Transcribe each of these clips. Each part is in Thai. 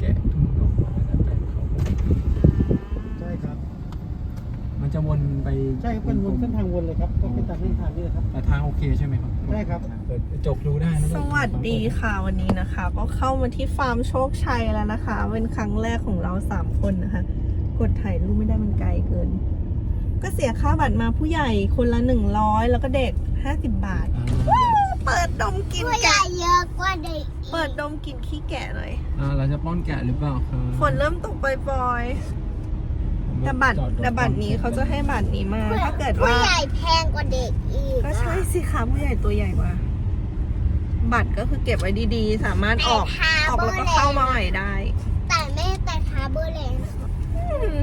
แกะทุ่งดอกไม้แล้วแต่เขาใช่ครับ มันจะวนไปใช่ครับเป็นวนเส้นทางวนเลยครับ ก็เป็นตามเส้นทางนี้เลยครับ แต่ทางโอเคใช่ไหมครับใช่ครับ เปิดกระจกดูได้นะสวัสดีค่ะวันนี้นะคะ ก็เข้ามาที่ฟาร์มโชคชัยแล้วนะคะ เป็นครั้งแรกของเราสามคนนะคะ กดถ่ายรูปไม่ได้มันไกลเกิน ก็เสียค่าบัตรมาผู้ใหญ่คนละหนึ่งร้อยแล้วก็เด็กห้าสิบบาทอ่าเปิดดมกลินผู้ใหญ่แกะเยอะกว่าเด็ก เปิดดมกลินขี้แกะหน่อย อ่าเราจะป้อนแกะหรือเปล่าครับฝนเริ่มตกปล่อยๆแต่บัตรจอดรถแต่บัตรนี้เขาจะให้บัตรนี้มาถ้าเกิดผู้ว่าใหญ่แพงกว่าเด็กอีกก็ใช่สิคะผู้ใหญ่ตัวใหญ่กว่า บัตรก็คือเก็บไว้ดีๆ สามารถออกแต่ทาออกเบอแล้วร์ก็แลเข้านมาใหม่ได้ แต่แม่แต่ทาเบอร์แลน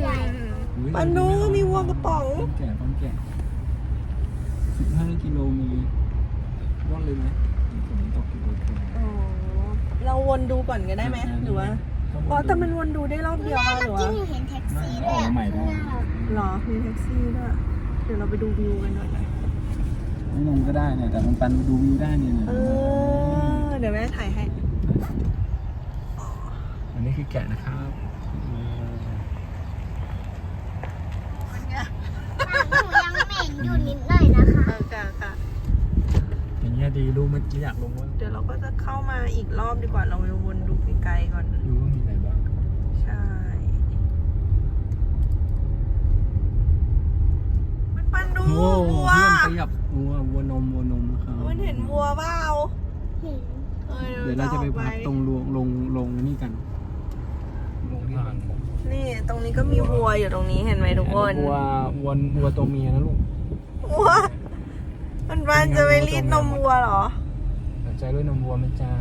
ใหญ่อุ๊ยปันดูมีวัวกระป๋อง ป้อนแกะป้อนแกะสิบห้ากิโลมีร่อนเลยไหมฝนตกอยู่โอเคอ๋อ เราวนดูก่อนก็ได้ไหมหรือว่าอ๋อแต่มันวนดูได้รอบเดียวแม่อะหเมื่รืออกี้ว่าหนูเห็นแท็กซี่อด้วอยกอะมาใหม่ได้หรอมีแท็กซี่ด้วยเดี๋ยวเราไปดูวิวกันหน่อยนะไม่ลงก็ได้เนี่ยแต่มันปันดูวิวได้เนี่ยเออเดี๋ยวแม่ถ่ายให้ อันนี้คือแกะนะครับ หนูยังเหม็นอยู่นิดหน่อยนะคะ เออกะกะ อย่างเงี้ยดีรู้เมื่อกี้อยากลงว่าเดี๋ยวเราก็จะเข้ามาอีกรอบดีกว่าเราไปวนดูไกลๆก่อนรู้ว่ามีอะไรบ้าง ใช่ มันปันดูโอ้วัวเพื่อนขยับวัววัวนมวัวนมนะครับ มันเห็นวัวเปล่าเห็นออเดี๋ยวเราจะไปพักตรงออลงลงลงนี่กัน ลงที่มันนี่ตรงนี้ก็มีวัวอยู่ตรงนี้เห็นไหมทุกคน วัววัววัวตัวเมียนะลูกวัว มันบ้านจะไปรีดนมวัวเหรอสนใจด้วยนมวัวไหมจ๊ะ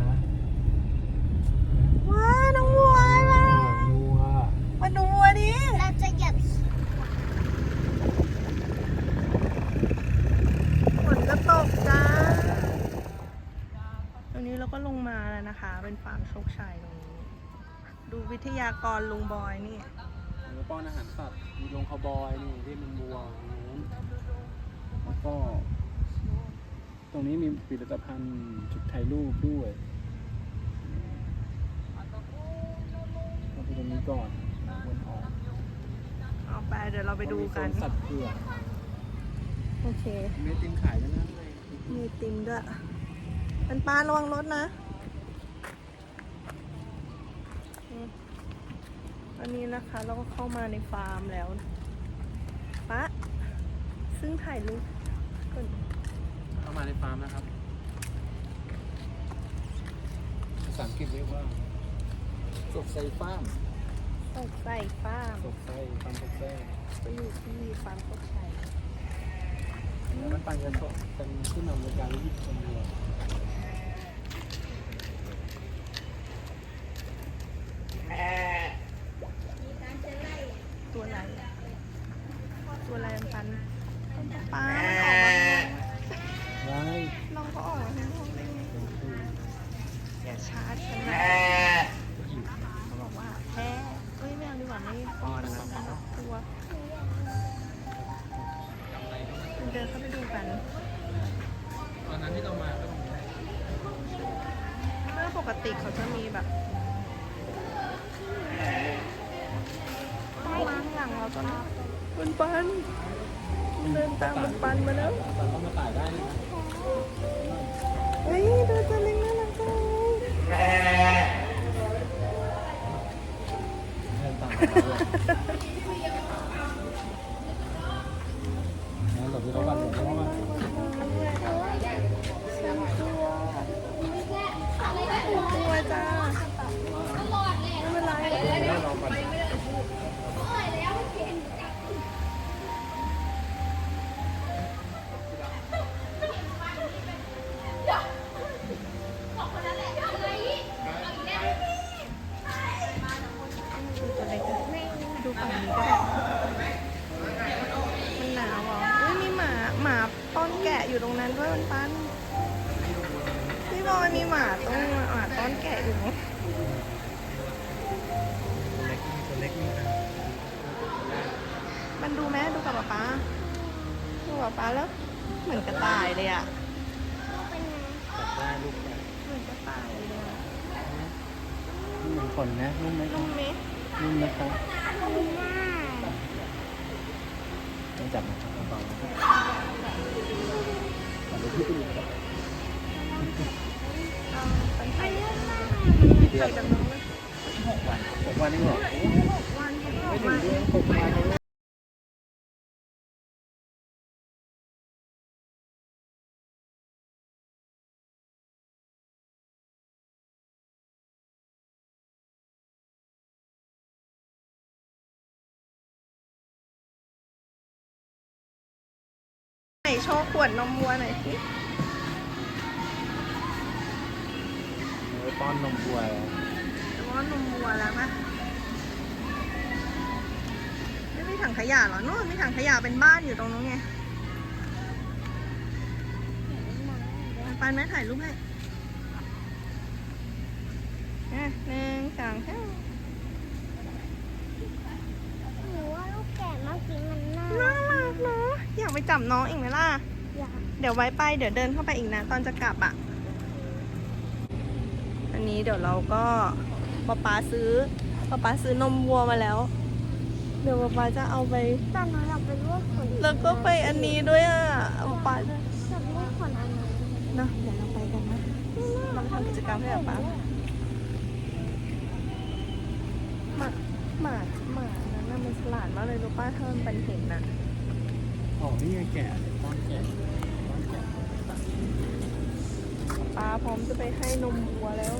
ว้าน้องวัวมาวัวมาดูวัวดิเราจะเหยียบฝนก็ตกจ้าตรงนี้เราก็ลงมาแล้วนะคะ เป็นฟาร์มโชคชัยตรงนี้ ดูวิทยากรลุงบอยนี่แล้วป้อนอาหารสัตว์มีลงคาวบอยนี่ที่เป็นวัวนู้นแล้วก็ต รงนี้มีผลิตภัณฑ์จุดถ่ายรูปด้วยเราไปตรงนี้ก่อนวนออกเอาไปเดี๋ยวเราไปดูกันมีโซสัตว์เผือกโอเคมีไอติมขายด้วยนะเลยมีติมด้วยเป็นปานระวังรถนะอืมอันนี้นะคะเราก็เข้ามาในฟาร์มแล้วปะซึ่งถ่ายรูปก่อนเข้า มาในฟาร์มนะครับภาษาอังกฤษเรียกว่าสดใสฟาร์มตกใส่ฟาร์มสดใสฟาร์มสดใสก็อยู่ที่ฟาร์มโชคชัย แล้วมันปันจะสดเป็นผู้นำในการรีดคนวัวตัวอะไรอะตัวอะไรมันปันปันออกมาข้างนอก ว้าย น้องก็ออกมาข้างนอกได้ไง อย่าชาร์จฉันนะเขาบอกว่าแพ้เอ้ยไม่เอาดีกว่าไม่ป้อนนะตัวเดินเข้าไปดูกันตอนนั้นที่เรามาก็ตรงนี้เมื่อปกติเขาจะมีแบบต้องมาข้างหลังเราตอนนี้ปันปันเดินตามปันปันมาแล้ว มันดูแม่ดูกับป๊าป๊าดูกับป๊าแล้ว เหมือนกระต่ายเลยอะจับได้ลูกแกะเหมือนกระต่ายเลยอะมเหมือนขนนะนุ่มไหมคนุ่รับมไหมนุ่มนะครับมีหน้าต้องจับนะครับเบาๆนะครับจับไปที่อื่นครับเอาปันไทยกี่เดือไทนยจากน้องนะหกวันหกวันนี่หรอวันที่ออไม่กถึมางเดือนหกวัน ชว์ขวดนมวัวหน่อยสิเออป้อนนมวัวแต่ว่านมวัวแล้วนะไม่มีถังขยะเหรอนู่นมีถังขยะเป็นบ้านอยู่ตรงนู้นไงปันแม่ถ่ายรูปให้อะหนึ่งสองสาม หนูว่าลูกแกะเมื่อกี้มันน่า น่ารักเนาะอยากไป จับน้องอีกไหมล่ะอยากเดี๋ยวไว้ไป เดี๋ยวเดินเข้าไปอีกนะ ตอนจะกลับอะ อันนี้เดี๋ยวเราก็ป๊าป๊าซื้อป๊าป๊าซื้อนมวัวมาแล้ว เดี๋ยวป๊าป๊าจะเอาไป ตอนนั้นเราไปลวกขนแล้วก็ไปอันนี้ด้วยอะป๊าป๊าจะกับลวกขนอันนั้นเนอะเดี๋ยวเราไปกันนะเราไปทำกิจกรรมให้ป๊าป๊าหมาหมาหมานั้นน่ะมันฉลาดมากเลยรู้ป้าถ้ามันเป็นเห็นน่ะ อ๋อนี่ไงแกะป้อนแกะป้อนแกะป๊าพร้อมจะไปให้นมวัวแล้ว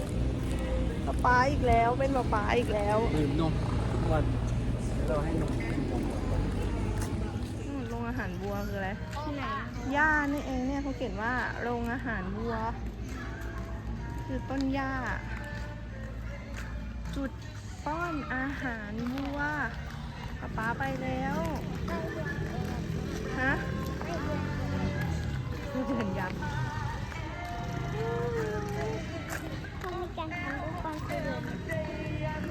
ป๊าป๊าอีกแล้วเป็นป๊าป๊าอีกแล้วดื่มนมทุกวันเราให้นมกินนมอืมโรงอาหารวัวคืออะไรที่ไหนหญ้านี่เองเนี่ยเขาเขียนว่าโรงอาหารวัว คือต้นหญ้า จุดป้อนอาหารวัวป๊าป๊าไปแล้ว ฮะคือเดินยักษ์เขามีการทำอุปกรณ์เสริม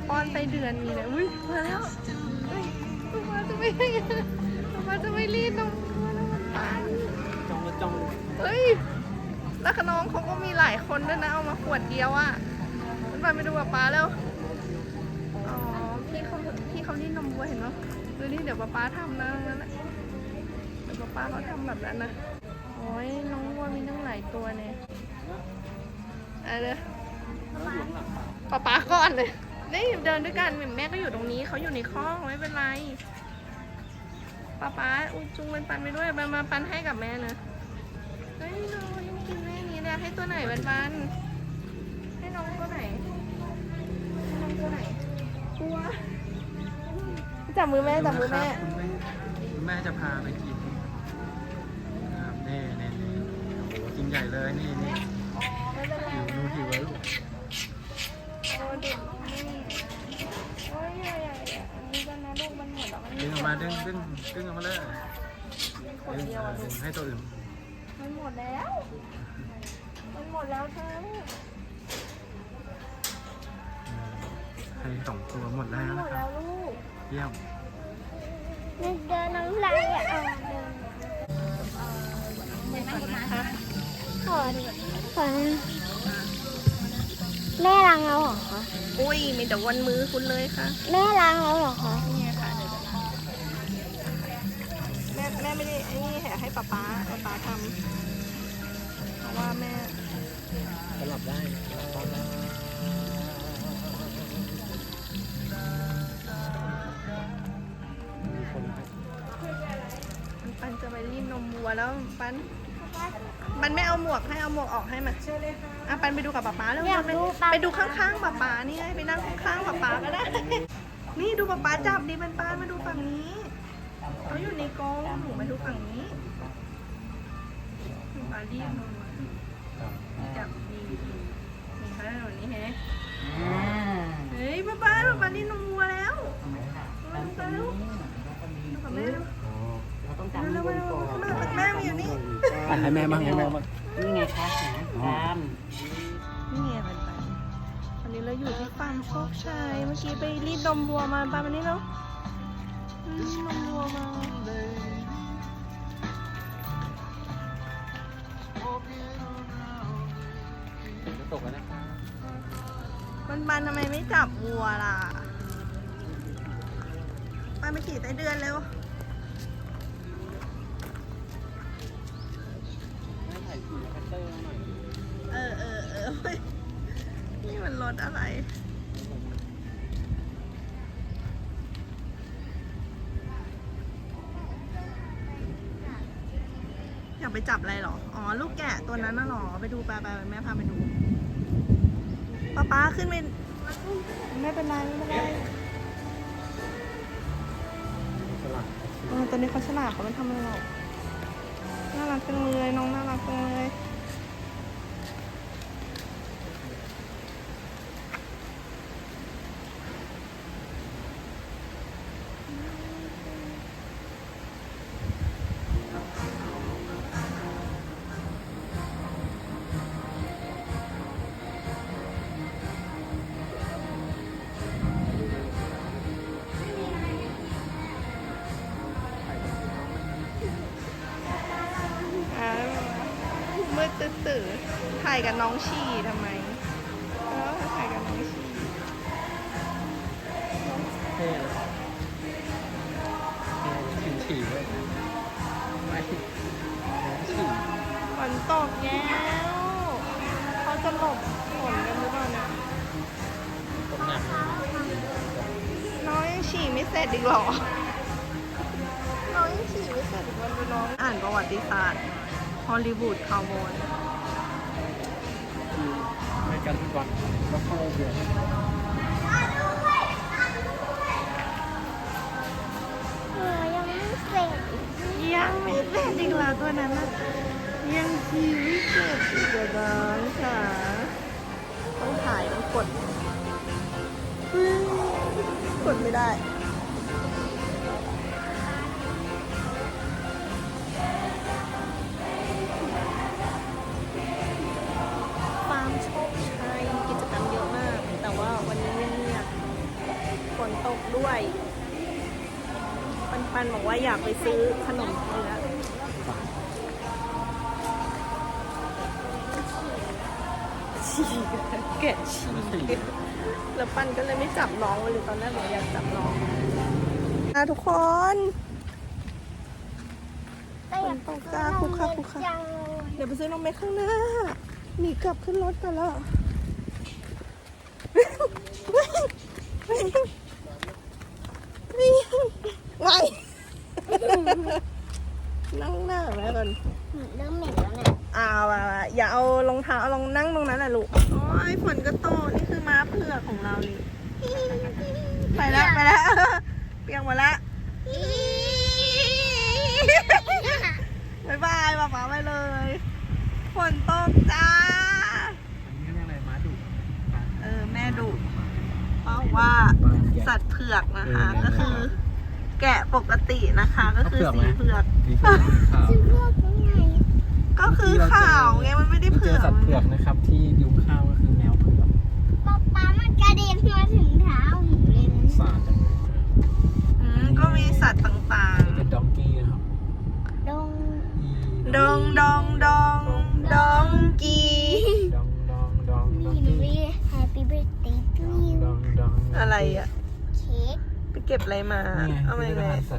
ป้อนไปเดือนมีเลยอุ้ยมาแล้วเฮ้ยป๊าป๊าจะไม่ให้ป๊าป๊าจะไม่รีดนมวัวแล้วมันตายจ้องแล้วจ้องเฮ้ยแล้วขน้องเขาก็มีหลายคนด้วยนะเอามาขวดเดียวอะ่ะมันไปไปดูกับป๊าแล้วอ๋อพี่เขาพี่เขารีดนมวัวเห็นไหมดูนี่เดี๋ยวป๊าป๊าทำนะนั่นแหละ ป๊าป๊าเขาทำแบบนั้นนะ โอ้ยน้องวัวมีตั้งหลายตัวเนี่ยอะไรเด้อยู่ข้าเปล่าป๊าป๊าก่อนเลยนี่เดินด้วยกันแม่ก็อยู่ตรงนี้เขาอยู่ในคอกไม่เป็นไรป๊าป๊าอุ้ยจุงมันปันไปด้วยมามาปันให้กับแม่นะเฮ้ยน้องยังกินแม่นี้เนี่ยให้ตัวไหนบันบันให้น้องตัวไหนให้น้องตัวไหนกลัวจับมือแม่จับมือแม่คุณแม่คุณแม่จะพาไป หกินใหญ่เลยนี่นี่อ๋อไม่เป็นไรหิวนูหิวแล้วลูกโอ้เด็กนี่โอ้ยอย่าอย่าอย่าอันนี้กันนะลูกมันหมดแล้วมันดึงออกมาดึงดึงดึงออกมาเลยมีขวดดึงเดียวอ่าอะดึลูงกให้ตัวอื่นมันหมดแล้ว มันหมดแล้วเธอให้สองตัวหมดแล้วหมนะดครัแล้บวลูกเยี่ยมนึกเดินน้ำลายอะเอาเดิน ก่อนนะคะขอขอแม่ล้างแล้วเหรอคะอุ้ยมีแต่วันมือคุณเลยค่ะ แม่ล้างแล้วเหรอคะนี่ไงค่ะเดี๋ยวจะทำแม่แม่ไม่ได้ไอ้นี่ให้ให้ป๊าป๊าป๊าป๊าทำเพราะว่าแม่สลับได้ตอนได้มีคนให้ปันปันจะไปรีดนมวัวแล้วปัน ปันไม่เอาหมวกให้เอาหมวกออกให้มาอะปันไปดูกับป๊าป๊าแล้วอยากไปดูปลาไปดูข้างๆป๊าป๊านี่ไงไปนั่งข้างๆป๊าป๊าก็ได้ นี่ดูป๊าป๊าจับดิปันปันมาดูฝั่งนี้เขาอยู่ในกรงหนูมาดูฝั่งนี้ป๊ารีดนมวัวครับจับดีนี่ค่ะวันนี้เฮ้เฮ้ยป๊าป๊าป๊าป๊ารีดนมวัวแล้วมาดูกันลูกดูกับแม่เร็ว อ๋อ เร็วเร็วเร็วแม่แม่มาอยู่นี่ อะ ให้แม่บ้างให้แม่บ้างนี่ไงคะตามนี่ไงปันปันวันนี้เราอยู่ที่ฟาร์มโชคชัยเมื่อกี้ไปรีดนมวัวมาปันวันนี้แล้วรีดนมวัวมาจะตกแล้วนะครับมันบันทำไมไม่จับวัวล่ะไปไปขี่ไส้เดือนเร็ว ตเอร์หน่อยเออเออเออเฮ้ยนี่มันรถอะไร อยากไปจับอะไรหรอ อ๋อ ลูกแกะตัวนั้นน่ะหรอ ไปดูไปไปแม่พาไปดูป้าป้าขึ้นไปไม่เป็นไรไม่เป็นไรฉลาดเออตัวนี้เขาฉลาดเขาไม่ทำอะไรหรอก น่ารักจังเลย น้องน่ารักจังเลยายกับน้องชีทำไมเออถ่ายกับน้องชีเท่เลยเท่ฉี่ฉี่ด้วยไม่ฉี่ฝนตกแล้วเขาจะหลบฝนกันหรือเปล่านี่ยตกหนักน้องยังฉี่ไม่เสร็จอีกเหรอ น้องยังฉี่ไม่เสร็จอีกวันดูน้อง อ่านประวัติศาสตร์ฮอลลีวูดคาวบอย ในการฟุตบอลก็เข้าเดือนเออยังไม่เสร็จยังไม่เสร็จอีกแล้วตัวนั้นนะยังชีวิตเกิดอีกแล้วน้องค่ะต้องถ่ายต้องกดกดไม่ได้ันบอกว่าอยากไปซื้อขนมเปี๊ยะฉี่แกะฉี่แล้วปันก็เลยไม่จับน้องเลยตอนแรกบอกอยากจับน้องอะทุกคนแต่อยากฝนตกจ้าคุกคักคุกคักจังเดี๋ยวไปซื้อนมเม็ดข้างหน้าหนีกลับขึ้นรถกันแล้วไง นั่งหน้าแม่ก่อนเริ่มเหม็นแล้วเนี่ยเอาละอย่าเอารองเท้าเอาลองนั่งตรงนั้นแหละลูกโอ้ยฝนก็โตกนี่คือม้าเผือกของเรานี่ไปแล้วไปแล้วเปียกหมดแล้วบายบายป๊าป๊าไปเลยฝนตกจ้าอันนี้เรียกอะไรม้าดุเออแม่ดุเพราะว่าสัตว์เผือกนะคะก็คือ แกะปกตินะคะ ก็คือสีเผือกนี่คือขาวซึ่งเลือกยังไงก็คือขาวไงมันไม่ได้เจเผืออกสัตว์เผือกนะครับที่ยุ้งข้าวก็คือแมวเผือกป๊าป๊ามันกระเด็นมาถึงเท้าหนูเลยนะสาดจังเลยอืมก็มีสัตว์ต่างนี่เป็นดองกี้นะครับดงอีๆดองดองดองดองกีดองดองดองดองมีกี้วีแฮปปี้เบิร์ดเดย์ทูยูดองดองอะไรอะ เค้กไปเก็บอะไรมานี่ไงเอาไปพิพิธไงภัณฑ์สัตว์